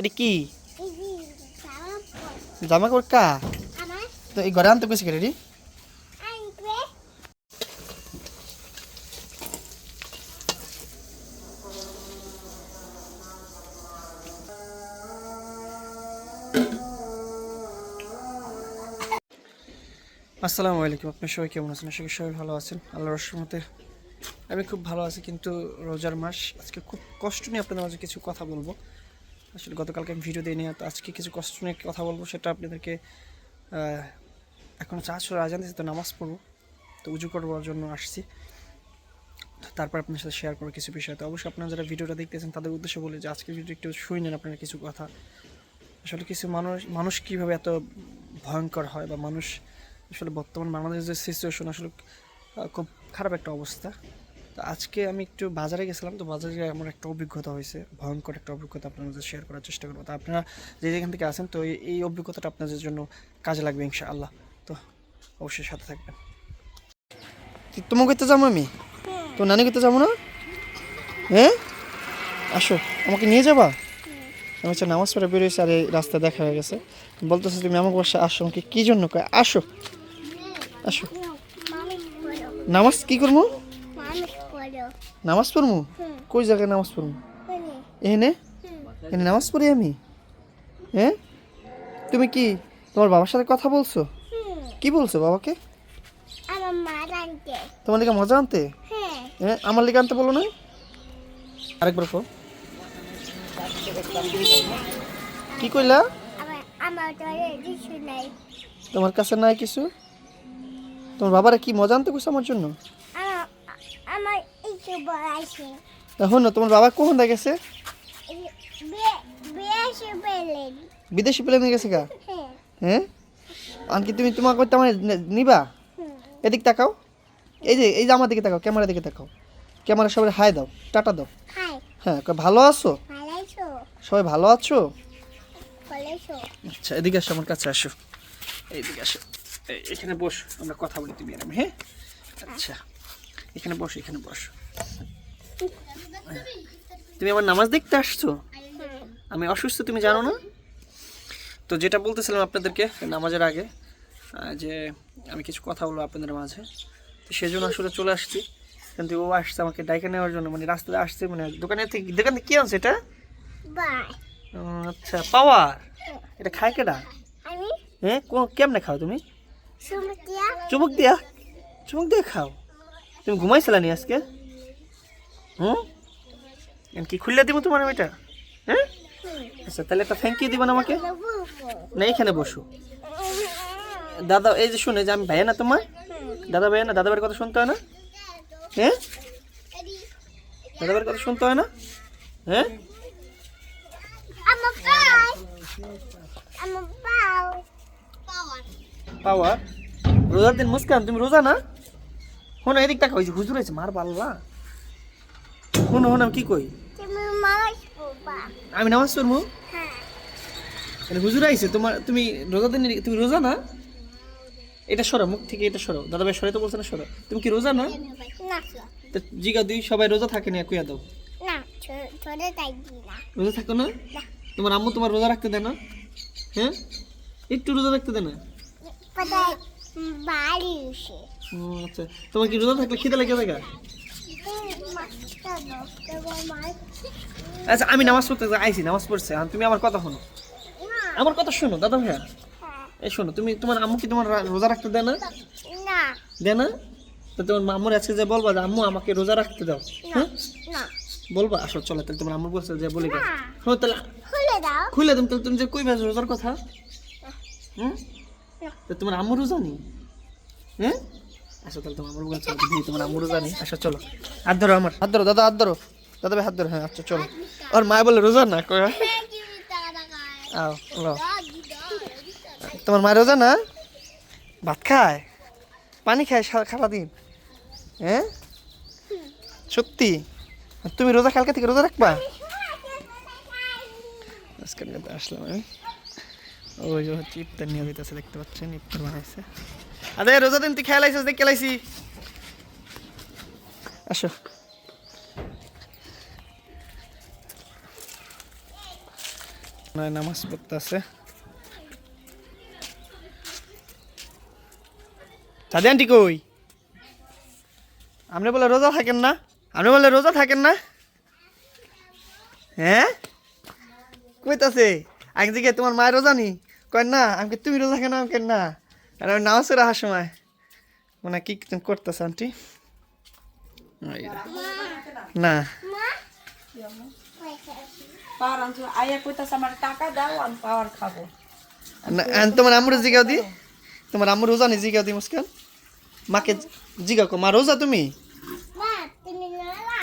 এটা কি? জামা কাপড় কা তো এই ঘরে আনতে আসসালামু আলাইকুম আপনি সবাই কেমন আছেন? আশা করি সবাই ভালো আছেন। আল্লাহর রহমতে আমি খুব ভালো আছি কিন্তু রোজার মাস আজকে খুব কষ্ট নিয়ে আপনাদের মাঝে কিছু কথা বলব। আসলে গতকালকে আমি ভিডিও দিইনি তো আজকে কিছু কষ্ট নিয়ে কথা বলব সেটা আপনাদেরকে আহ, এখন চারশো আজান দিয়েছে তো নামাজ পড়ব তো উজু করবার জন্য আসছি। তারপর আপনার সাথে শেয়ার করব কিছু বিষয়। তো অবশ্যই আপনারা যারা ভিডিওটা দেখতেছেন তাদের উদ্দেশ্যে বলে যে আজকের ভিডিও একটু শুই নেন আপনারা কিছু কথা। আসলে কিছু মানুষ মানুষ কীভাবে এত ভয়ঙ্কর হয় বা মানুষ আসলে বর্তমান বাংলাদেশের যে সিচুয়েশন আসলে খুব খারাপ একটা অবস্থা। তো আজকে আমি একটু বাজারে গেছিলাম তো বাজারে গিয়ে আমার একটা অভিজ্ঞতা হয়েছে ভয়ঙ্কর একটা অভিজ্ঞতা আপনাদের শেয়ার করার চেষ্টা করব। তো আপনারা যে যেখান থেকে আসেন তো এই- অভিজ্ঞতাটা আপনাদের জন্য কাজে লাগবে ইনশাআল্লাহ। তো অবশ্যই সাথে থাকবেন। তোমাকে করতে যাব আমি? তো নানি করতে যাব না? হ্যাঁ? আসো আমাকে নিয়ে যাবা? আমি হচ্ছে নামাজ পড়ে বেরিয়েছি আর এই রাস্তা দেখা হয়ে গেছে। বলতেছে তুমি আমাকে বসে আসো আমাকে কী জন্য কয়? আসো। আসো। নামাজ কি করব? নামাজ পড়মু কই জায়গায় নামাজ পড়মু কোনে এখানে? এখানে নামাজ পড়ি আমি? হ্যাঁ তুমি কি তোমার বাবার সাথে কথা বলছো? কি বলছো বাবাকে? তোমার লিগে মজা আনতে? হ্যাঁ। আমার লিগে আনতে বলো না। আরেকবার কো কি কইলা? তোমার কাছে নাই কিছু? তোমার বাবারা কি মজা আনতে কইছে আমার জন্য? আমার এখন তোমার বাবা কখন গেছে? বিয়ে এসে বিদেশি প্লেনে গেছে গা? হ্যাঁ। হ্যাঁ? আনকি তুমি তোমার করতে আমার নিবা? এদিক তাকাও। এই যে এই যে আমার দিকে তাকাও ক্যামেরা দিকে তাকাও। ক্যামেরা সবাই হাই দাও টাটা দাও। হ্যাঁ ভালো আছো? সবাই ভালো আছো? আচ্ছা এদিকে আসো আমার কাছে আসো। এইদিকে আসো। এখানে বস আমরা কথা বলি তুমি আর আমি হ্যাঁ? আচ্ছা এখানে বসো এখানে বসো। তুমি আমার নামাজ দেখতে আসছো? আমি অসুস্থ তুমি জানো না? তো যেটা বলতেছিলাম আপনাদেরকে নামাজের আগে যে আমি কিছু কথা বলব আপনাদের মাঝে। তো সেজন্য আসলে চলে আসছি। কিন্তু ও আসছে আমাকে ডাইকে নেওয়ার জন্য মানে রাস্তাতে আসছে মানে দোকানের থেকে দোকান থেকে কী আনছে এটা? আচ্ছা পাওয়ার। এটা খায় কেডা? হ্যাঁ কেমনে খাও তুমি? চুমুক দিয়া? চুমুক দিয়ে খাও। তুমি ঘুমাইছিলা নি আজকে? হুম? কি খুললে দিব তোমার এটা হ্যাঁ? আচ্ছা তাহলে একটা থ্যাংক ইউ দিবেন আমাকে? না, এখানে বসো। দাদা, এই যে শুনে যে আমি ভাইয়া না তোমার? দাদা ভাইয়া না দাদা ভাইয়ের কথা শুনতে হয় না? হ্যাঁ? দাদা ভাইয়ের কথা শুনতে হয় না? হ্যাঁ? আমার পাও আমার পাও পাওয়া রোজার দিন মুস্কান, তুমি রোজা না? শোনো, এদিক টাকা হুজুর হয়েছে মার পাল্লা শোনো শোনো আমি কি কই? আমি নামাজ পড়ব? হ্যাঁ। হুজুর আইছে তোমার তুমি রোজা দিন তুমি রোজা না? এটা সরো মুখ থেকে এটা সরো। দাদা ভাই সরে তো বলছে না সরো। তুমি কি রোজা না? না। জিগা দুই সবাই রোজা থাকে না কুয়া দাও। রোজা থাকো না? তোমার আম্মু তোমার রোজা রাখতে দেয় না? হ্যাঁ? একটু রোজা রাখতে দেয় না? আচ্ছা। তোমার কি রোজা থাকলে খিদে লেগে যায় আচ্ছা আমি নামাজ পড়তে আইছি নামাজ পড়ছে। তুমি আমার কথা শোনো। আমার কথা শোনো দাদা ভাইয়া। এই শোনো তুমি তোমার আম্মু কি তোমার রোজা রাখতে দেয় না? দেয় না? তো তোমার মামুর আজকে যে বলবা যে আম্মু আমাকে রোজা রাখতে দাও। হ্যাঁ? বলবা আসো চলো তাহলে তোমার আম্মু বলছে যে বলে গেছে। শোনো তাহলে খুলে দাও। খুলে তুমি তাহলে তুমি যে কই রোজার কথা। হুম তো তোমার আম্মু রোজা নেই? হ্যাঁ? আসো তাহলে তোমার আসো চলো। আমার। দাদা দাদা হ্যাঁ আচ্ছা চলো। মা বলে রোজা না তোমার রোজা না? ভাত খায়? পানি খায় সারা সারাদিন? হ্যাঁ সত্যি? তুমি রোজা কালকে থেকে রোজা রাখবা? আসলাম আমি ওই যে হচ্ছে ইফতার নিয়ে দিতেছে দেখতে পাচ্ছেন, ইফতার বানাইছে। আরে রোজা দিন তুই খেলাইছিস দেখ খেলাইছি আসো। নামাজ পড়তে আছে। সাদি আন্টি কই? আপনি বলে রোজা থাকেন না? আপনি বলে রোজা থাকেন না? হ্যাঁ? কইতাছে আগে দিকে তোমার মায়ের রোজা নি কয় না আমাকে তুমি রোজা কেন আমাকে না? আর আমি নামাজ পড়ে আসার সময় মানে কি করতেছে আন্টি? না। পাওয়ার আনছো আইয়া কইতাছে আমার টাকা দাও আমি পাওয়ার খাব। না, তোমার আম্মুর জিগাও দি। তোমার আম্মুর রোজা নি জিগাও দি মুস্কান। মাকে জিগাও কো, মা রোজা তুমি? মা তুমি নালা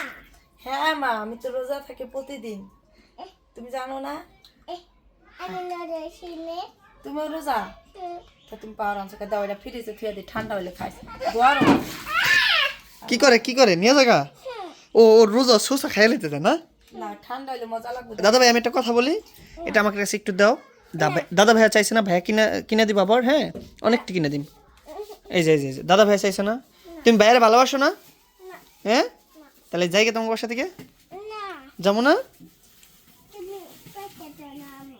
হ্যাঁ মা আমি তো রোজা থাকি প্রতিদিন। তুমি জানো না? তুমি রোজা। তা তুমি পাওয়ার আনছো দাও এটা ফ্রিজে থুয়ে দিই ঠান্ডা হলে খাইস গরম। কি করে কি করে? নিয়ে জাগা ও ও রোজা সোসা খাইয়ে লেতে না? না ঠান্ডা হলে মজা লাগবে। দাদা ভাই আমি একটা কথা বলি। এটা আমাকে কাছে একটু দাও। দা- দাদা ভাইয়া চাইছে না ভাইয়া কিনা কিনে দিবা আবার হ্যাঁ? অনেকটা কিনে দিন এই যে এই যে, দাদা ভাইয়া চাইছে না। তুমি বাইরে ভালোবাসো না? হ্যাঁ? তাহলে যাই গে তোমার বাসা থেকে। না। যাব না তুমি কত না আমি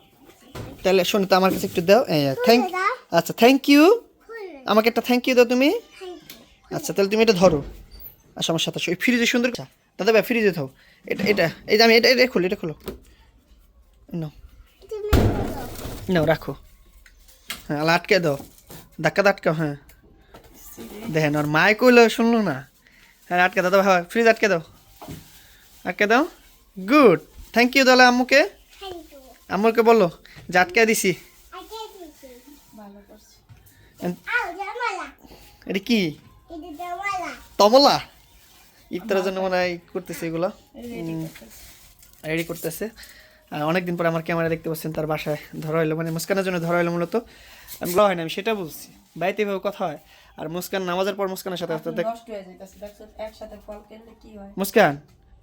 তাহলে শোনো তো আমার কাছে একটু দাও। থ্যাংক। আচ্ছা থ্যাংক ইউ আমাকে একটা থ্যাংক ইউ দাও তুমি। আচ্ছা তাহলে তুমি এটা ধরো। আচ্ছা আমার সাথে ফ্রিজে সুন্দর দাদা ভাই ফ্রিজে থাও এটা এটা এই যে আমি এটা এটা খোলো এটা খোলো। নাও। নাও রাখো। হ্যাঁ আটকে দাও। ধাক্কা আটকাও হ্যাঁ। দেখেন আর মায় কইলো শুনলো না। হ্যাঁ আটকে দাও ভাই ফ্রিজ আটকে দাও। আটকে দাও। গুড থ্যাংক ইউ দাদা আম্মুকে। আম্মুকে বলো। আটকে দিছি। আগে দিছি ভালো করছি। আও জামালা। এটা কি? তবলা? ইফতারের জন্য মনে হয় করতেছে এগুলো। রেডি করতেছে। অনেক দিন পরে আমার ক্যামেরা দেখতে পাচ্ছেন তার বাসায় ধরা হইল। মানে মুস্কানের জন্য ধরা হইল মূলত। আমি বলা হয় না আমি সেটা বলছি। বাড়িতে এভাবে কথা হয়। আর মুস্কান নামাজের পর মুস্কানের সাথে আসতে হয়ে হয়? মুস্কান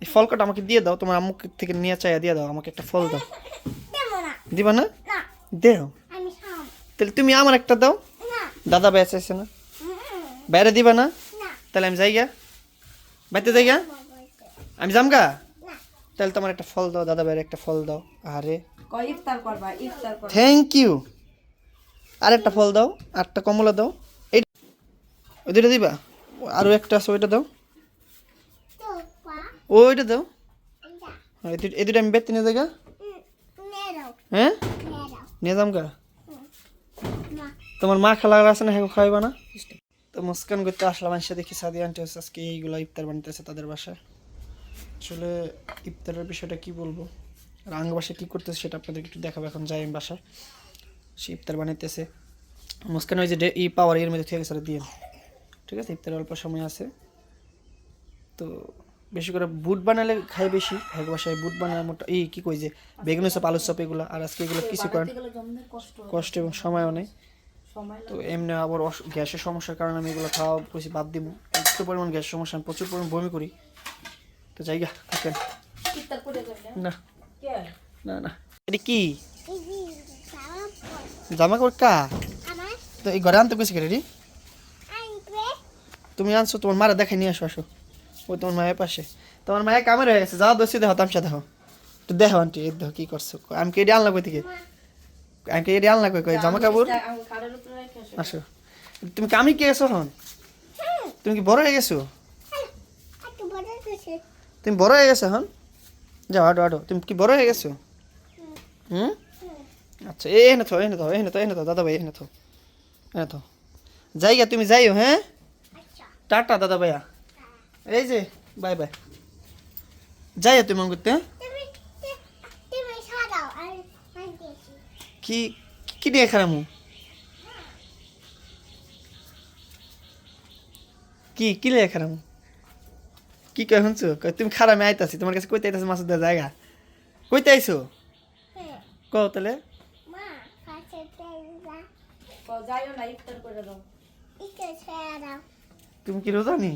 এই ফল কটা আমাকে দিয়ে দাও। তোমার আম্মু থেকে নিয়ে চাইয়া দিয়ে দাও। আমাকে একটা ফল দাও। দেবো না? দেও। তাহলে তুমি আমার একটা দাও। দাদা বেঁচে চাইছে না? বাইরে দিবা না? না। তাহলে আমি যাই গা বাড়িতে যাই গা আমি যাম গা তাহলে তোমার একটা ফল দাও দাদা বাইরে একটা ফল দাও। আরে। থ্যাংক ইউ আর একটা ফল দাও আটটা কমলা দাও। এই ওই দুটো দিবা? আরও একটা আছে ওইটা দাও। ওইটা দাও। হ্যাঁ, এই দুটো- এই দুটো আমি বেতে নিয়ে যাই গা নেরো হ্যাঁ? নিয়ে যাম গা তোমার মা খেলা আছে না হ্যাঁ খাইবা না? তো মুস্কান করতে আসলাম এসে দেখি সাদি আন্টি হচ্ছে আজকে এইগুলো ইফতার বানাতেছে তাদের বাসায়। আসলে ইফতারের বিষয়টা কি বলব? আর আঙ্গ বাসায় কী করতেছে সেটা আপনাদেরকে একটু দেখাবো এখন যাই বাসায়। সে ইফতার বানাইতেছে মুস্কান ওই যে ই পাওয়ার এর মধ্যে থেকে গেছে দিয়ে ঠিক আছে ইফতার অল্প সময় আছে। তো বেশি করে বুট বানালে খাই বেশি এক বাসায় বুট বানায় মোটা এই কী কই যে বেগুন চপ আলুর চপ এগুলো আর আজকে এগুলো কিছু করেন। কষ্ট এবং সময়ও নেই। তো এমনি আবার গ্যাসের সমস্যার কারণে আমি এগুলো খাওয়া বেশি বাদ দিব। একটু পরিমাণ গ্যাসের সমস্যা আমি প্রচুর পরিমাণ বমি করি। তো জায়গা থাকেন। ইফতার করে যাবে না? না। না এটা কি? জামা কাপড় কা? তো এই ঘরে আনতে গেছি আনবে তুমি আনছো তোমার মারা দেখে নিয়ে আসো আসো। ওই তোমার মায়ের পাশে। তোমার মায়ের কামের হয়ে গেছে যাও দোষী দেখো তামসা দেখো তো দেখো আন্টি এই দেখো কি করছ? আমি কি আনলা কই থেকে আমি কি এটি আনলা কই কই জামা কাপড়? আসো। তুমি কামি কে গেছো হন তুমি কি বড় হয়ে গেছো? তুমি বড় হয়ে গেছো হন যাও হাঁটো হাঁটো তুমি কি বড় হয়ে গেছো? হুম? আচ্ছা এই এনে থো এনে থো এনে থো এনে থো দাদা ভাই এনে থো এনে থো যাইগা তুমি যাইও হ্যাঁ? আচ্ছা। টাটা দাদা ভাইয়া। এই যে বাই বাই যাইয়া তুমি করতে সারাও আর আনতেছি কি কি নিয়ে খারামু কি কি লিয়ে খারামু কি কয় শুনছো? তুমি খারামে আইতাছি তোমার কাছে কইতে আইতাছি মাসুদ জায়গা। কইতে আইছো? হ্যাঁ। কও তাহলে। তুমি কি রোজা নি?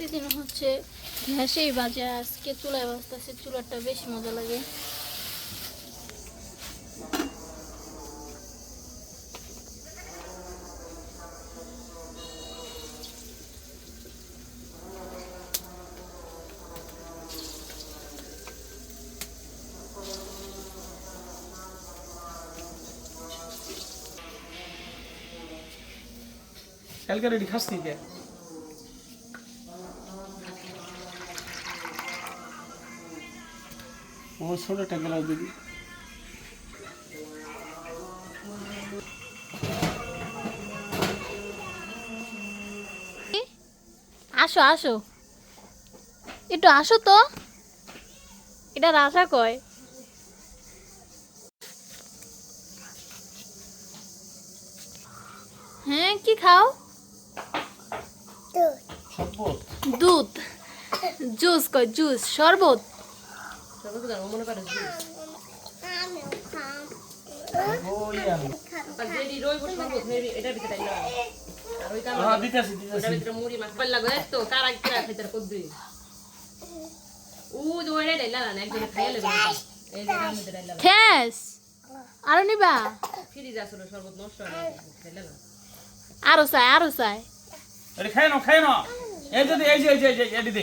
প্রতিদিন হচ্ছে ঘাসেই বাজে, আজকে চুলায় বাজতেছে চুলাটা বেশি মজা লাগে। কালকে রেডি খাস নিতে ও ছোটটা গেল দিদি আসো আসো। একটু আসো তো। এটা রাজা কয়? হ্যাঁ কি খাও? দুধ। জুস কয় জুস শরবত। মনে না পাল্লা গো তো কারা না আরও নিবা। না না আরও চাই। আরও চাই খাই নাও খাই নাও। এই যদি, এই যে এই যে এই যে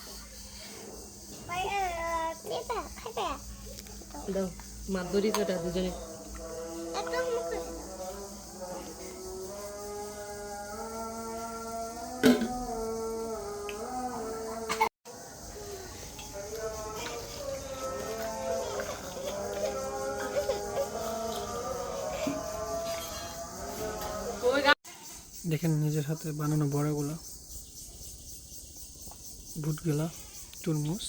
দাও মাছ ধরি তো এটা দুজনে দেখেন নিজের হাতে বানানো বড়াগুলো বুটগুলা তরমুজ।